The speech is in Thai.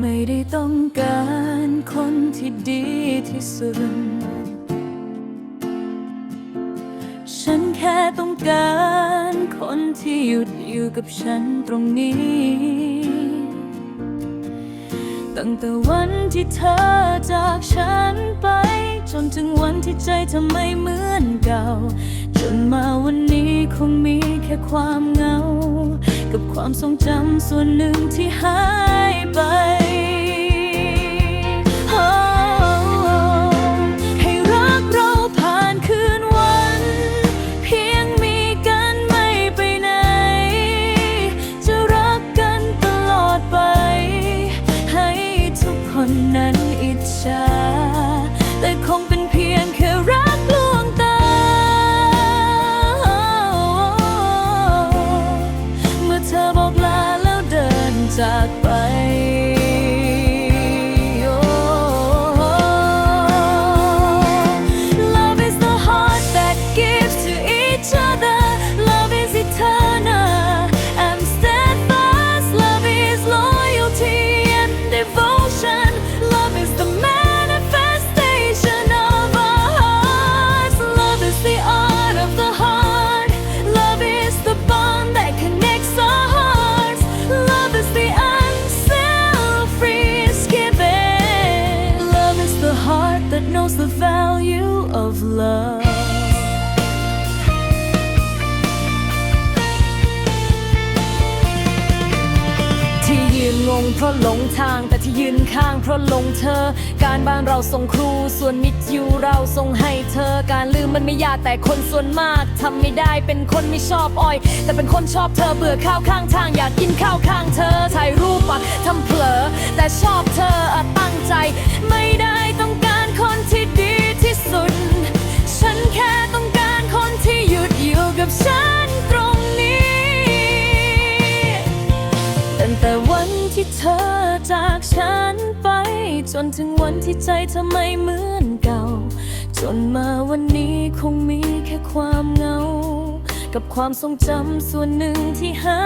ไม่ได้ต้องการคนที่ดีที่สุด ฉันแค่ต้องการคนที่หยุดอยู่กับฉันตรงนี้ ตั้งแต่วันที่เธอจากฉันไป จนถึงวันที่ใจทำไม่เหมือนเก่า จนมาวันนี้คงมีแค่ความเหงา กับความทรงจำส่วนหนึ่งที่ value of love. ที่ยืนงงเพราะหลงทางแต่ที่ยืนข้างเพราะหลงเธอ การบ้านเราส่งครูส่วนมิตรยูเราส่งให้เธอ การลืมมันไม่ยากแต่คนส่วนมากทำไม่ได้เป็นคนไม่ชอบอ้อย แต่เป็นคนชอบเธอเบื่อข้าวข้างทางอยากกินข้าวข้างเธอถ่ายรูปอะทำเผลอแต่ชอบเธออตั้งใจ ไม่ได้ต้องการ อจากฉันไป จนถึงวันที่ใจทำไมเหมือนเก่า จนมาวันนี้คงมีแค่ความเหงา กับความทรงจำส่วนหนึ่งที่หา